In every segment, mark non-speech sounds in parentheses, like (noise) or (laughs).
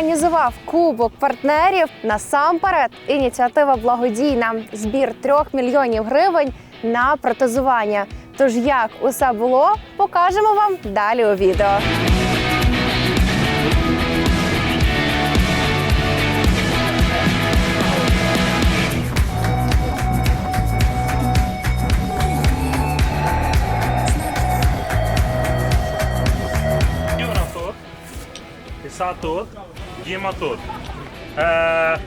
Організував кубок партнерів. Насамперед, ініціатива благодійна. Збір трьох мільйонів гривень на протезування. Тож як усе було, покажемо вам далі у відео. Юра тут, Іса тут, Діма тут. Е,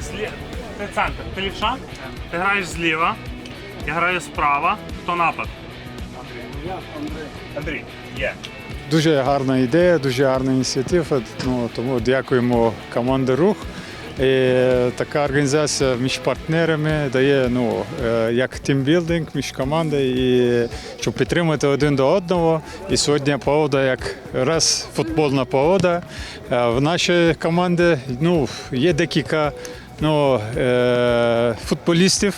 злі... Ти центр, ти лівша? Ти граєш зліва, я граю справа. Хто напад? Андрій. Є. Дуже гарна ідея, дуже гарна ініціатива. Ну, тому дякуємо команді Рух. Така організація між партнерами дає ну, е, як тімбілдинг між командою, і щоб підтримати один до одного. І сьогодні погода як раз футбольна погода. Е, В нашій команді ну, є декілька ну, е, футболістів.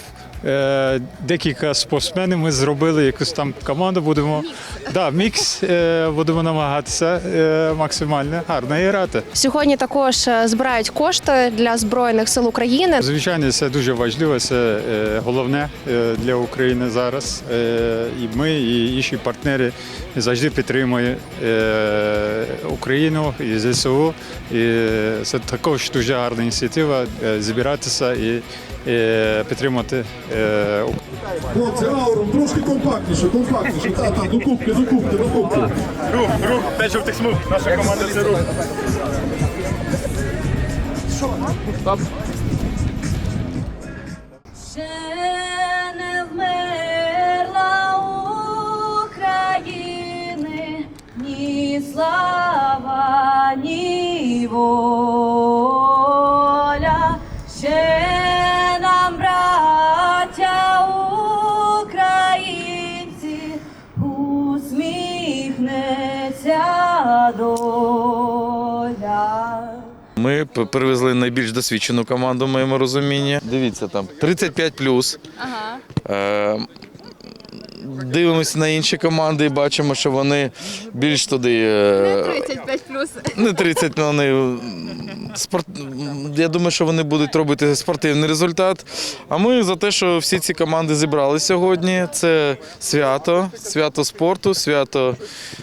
Е, Декілька спортсменів ми зробили якусь там команду. Будемо да, мікс е, будемо намагатися е, максимально гарно грати. Сьогодні також збирають кошти для збройних сил України. Звичайно, це дуже важливо. Це головне для України зараз. І ми, і інші партнери завжди підтримують Україну і ЗСУ. І це також дуже гарна ініціатива збиратися і підтримати Хлопці, аурум, трошки компактніше, компактніше. Та, та, до кубки, до кубки, до кубки. Рух, рух, п'ять жовтих смуг. Наша команда це рух. Ще не вмерла України ні слава, ні воля. Ми привезли найбільш досвідчену команду в моєму розумінні. Дивіться, там 35 плюс. Ага. Е, дивимося на інші команди і бачимо, що вони більш туди. е, 35 плюс. Не 30, але вони. Спорт... Я думаю, що вони будуть робити спортивний результат. А ми за те, що всі ці команди зібрали сьогодні. Це свято, свято спорту, свято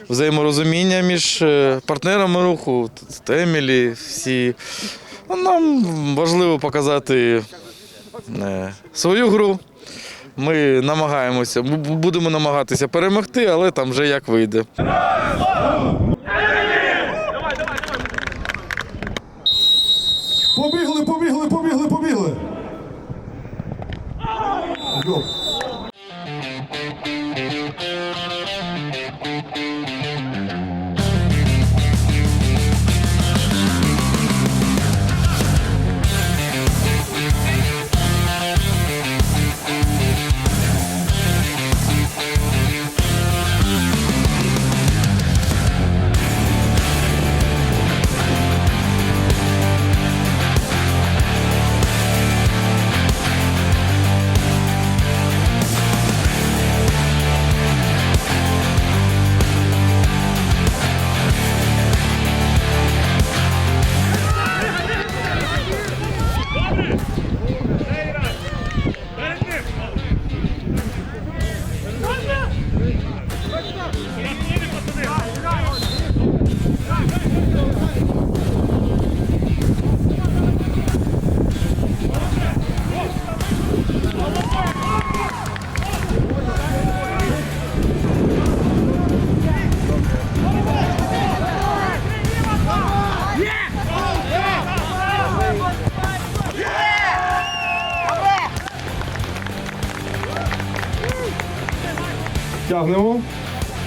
взаєморозуміння між е, партнерами руху, Емілі, всі. Ну, Нам важливо показати е, свою гру. Ми намагаємося, бу- будемо намагатися перемогти, але там вже як вийде.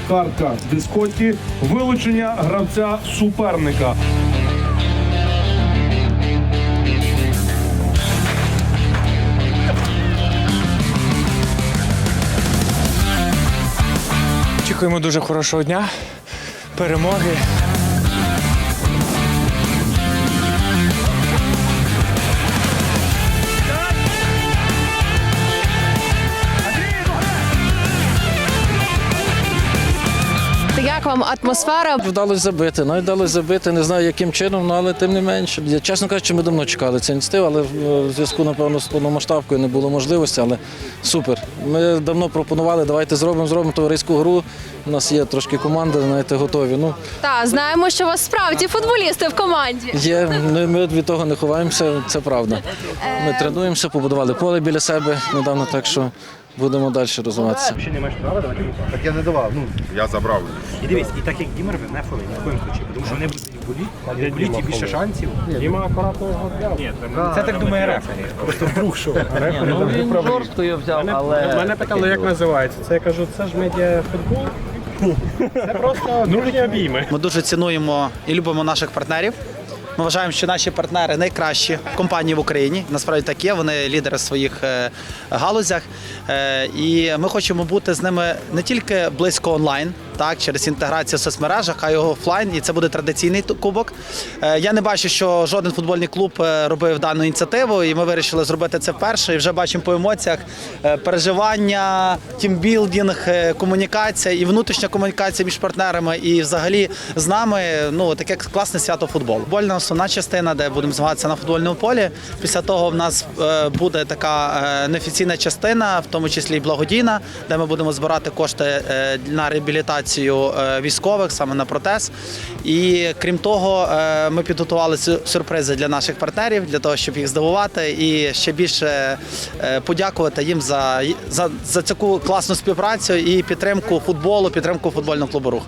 Картка дискоті. Вилучення гравця суперника. Очікуємо дуже хорошого дня, перемоги. Як вам атмосфера? Вдалося забити. Навіть вдалося забити. Не знаю, яким чином, ну, але тим не менше. Я, чесно кажучи, ми давно чекали цю ініціативу, але в зв'язку, напевно, з повномасштабкою не було можливості, але супер. Ми давно пропонували, давайте зробимо, зробимо товариську гру. У нас є трошки команди, знаєте, готові. Ну, Та знаємо, що у вас справді футболісти в команді. є, ми, ми від того не ховаємося, це правда. Ми тренуємося, побудували поле біля себе недавно, так що будемо далі розвиватися. Я не давав. Ну я забрав. І дивись, і так як Дімер не фоли, ні в коїм случаї, тому що вони будуть в а в боліті більше шансів. Діма акуратно його взяв. Це так думає рефері. Просто вдруг що. Ну, він жорстко його взяв, але... Мене питали, як називається. Це я кажу, це ж медіафутбол. (laughs) Це просто дружні обійми. Ми дуже цінуємо і любимо наших партнерів. Ми вважаємо, що наші партнери найкращі компанії в Україні. Насправді так є. Вони лідери в своїх е, галузях. Е, І ми хочемо бути з ними не тільки близько онлайн, так через інтеграцію в соцмережах, а й офлайн. І це буде традиційний кубок. Е, Я не бачу, що жоден футбольний клуб е, робив дану ініціативу, і ми вирішили зробити це вперше. І вже бачимо по емоціях е, переживання, тімбілдинг, е, комунікація і внутрішня комунікація між партнерами, і взагалі з нами ну таке класне свято футболу. Футбольна основна частина, де будемо змагатися на футбольному полі. Після того в нас буде така неофіційна частина, в тому числі і благодійна, де ми будемо збирати кошти на реабілітацію е, військових, саме на протез. І крім того, е, ми підготували сюрпризи для наших партнерів, для того, щоб їх здивувати і ще більше е, подякувати їм за, за, за таку класну співпрацю і підтримку футболу, підтримку футбольного клубу рух.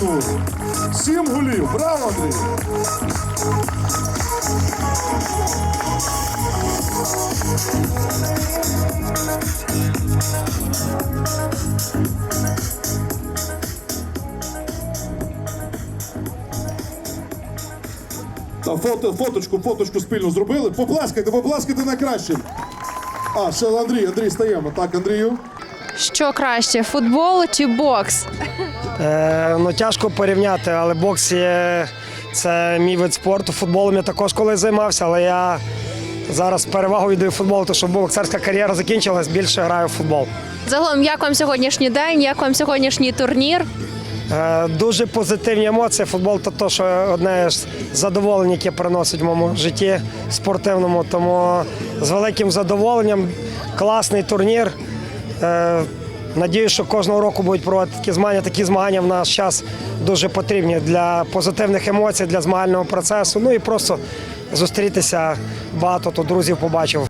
Команда Сім голів. Браво, Андрій! Та фото, фоточку, фоточку спільно зробили. Поплескайте, поплескайте найкращим. А, ще Андрій, Андрій, стаємо. Так, Андрію. Що краще, футбол чи бокс? Е, ну тяжко порівняти, але бокс є це мій вид спорту. Футболом я також колись займався, але я зараз перевагу віддаю футболу, тому що боксерська кар'єра закінчилась, більше граю в футбол. Загалом, як вам сьогоднішній день, як вам сьогоднішній турнір? Е, дуже позитивні емоції. Футбол то, то що одне з задоволень, яке приносить в моєму житті спортивному. Тому з великим задоволенням, класний турнір. Е, Надію, що кожного року будуть проводити такі змагання. Такі змагання в наш час дуже потрібні для позитивних емоцій, для змагального процесу. Ну і просто зустрітися багато тут друзів побачив.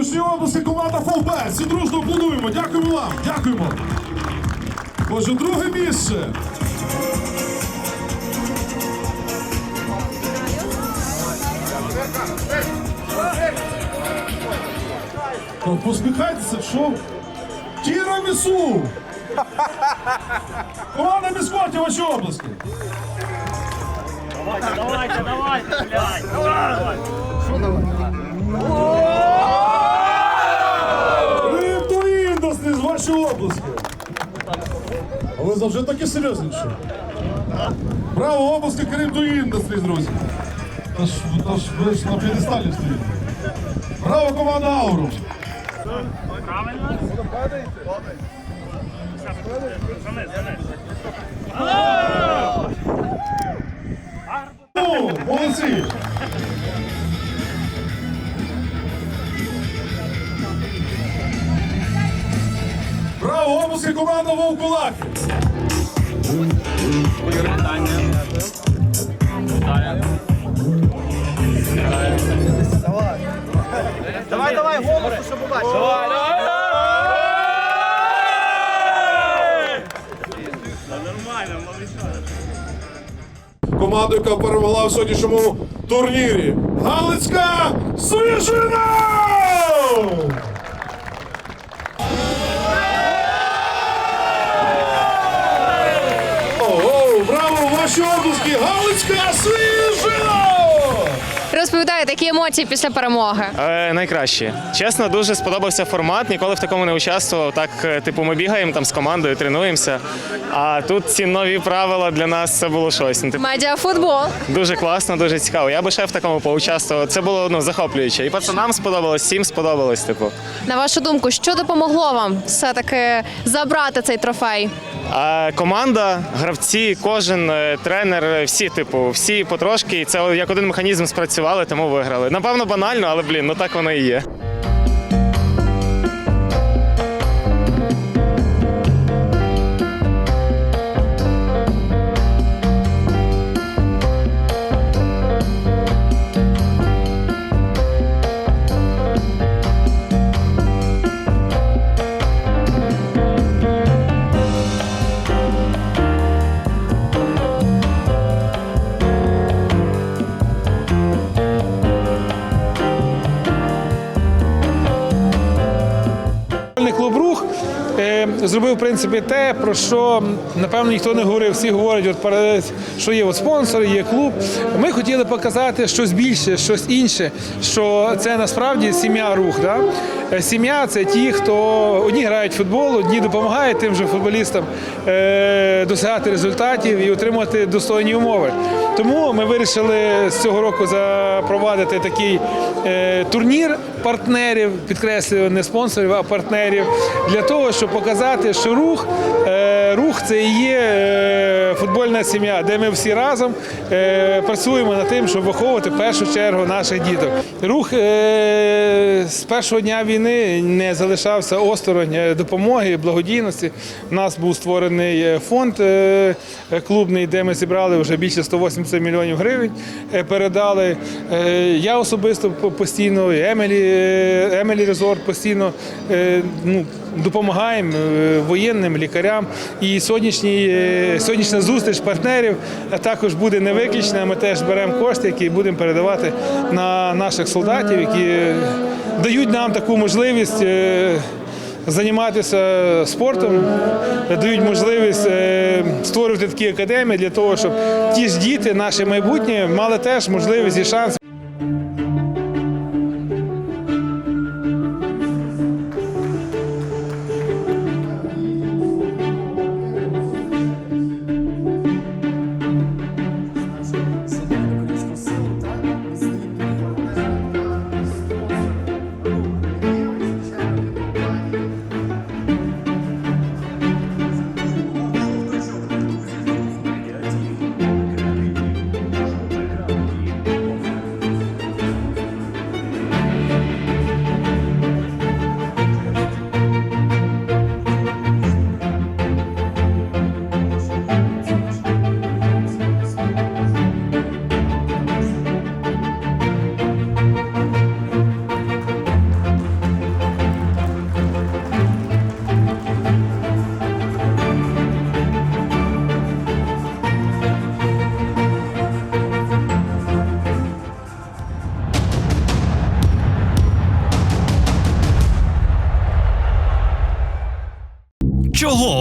Учні команда Фолбер. Всі дружно аплодуємо. Дякуємо вам. Дякуємо. Отже, друге місце. Посміхайтеся, що? Тірамісу! Команда Міскоті, ваші області. Давайте, давайте, блядь. ваші обласки. А ви завжди такі серйозніші. Браво, обласки Крим до індустрії, друзі. Тож, тож ви ж на п'єдесталі стоїте. Браво, команда Ауру! Правильно? Падайте. Молодці! Браво, обласки команда Вовкулаки. Давай, давай, голосу, щоб побачили. Нормально, малыша. Команду, яка перемогла в сьогоднішньому турнірі. Галицька Свіжина! Ваші обласки! Галицька Свіжина! Розповідаєте, які емоції після перемоги? Е, найкраще. Чесно, дуже сподобався формат. Ніколи в такому не участвував. Так, е, типу, ми бігаємо там з командою, тренуємося. А тут ці нові правила для нас це було щось. Ну, типу, Медіафутбол. дуже класно, дуже цікаво. Я би ще в такому поучаствував. Це було ну захоплююче. І пацанам сподобалось, всім сподобалось. Типу. На вашу думку, що допомогло вам все-таки забрати цей трофей? А команда, гравці, кожен е, тренер, е, всі, типу, всі потрошки. І це як один механізм спрацювали, тому виграли. Напевно, банально, але блін, ну так воно і є. Зробив в принципі те, про що напевно ніхто не говорив. Всі говорять, от що є от спонсори, є клуб. Ми хотіли показати щось більше, щось інше, що це насправді сім'я рух. Да? Е, Сім'я це ті, хто одні грають в футбол, одні допомагають тим же футболістам е, досягати результатів і отримувати достойні умови. Тому ми вирішили з цього року запровадити такий е, турнір партнерів, підкреслюю, не спонсорів, а партнерів, для того, щоб показати, що рух, рух це і є футбольна сім'я, де ми всі разом працюємо над тим, щоб виховувати в першу чергу наших діток. Рух е, з першого дня війни не залишався осторонь е, допомоги, благодійності. У нас був створений е, фонд клубний, де ми зібрали вже більше 180 мільйонів гривень. Передали. Я особисто постійно, Емелі, Емелі Резорт постійно ну, допомагаємо е, воєнним лікарям. І е, сьогоднішня зустріч партнерів також буде не виключена. Ми теж беремо кошти, які будемо передавати на наших солдатів, які е, дають нам таку можливість. Займатися спортом, дають можливість створювати такі академії для того, щоб ті ж діти, наше майбутнє, мали теж можливість і шанс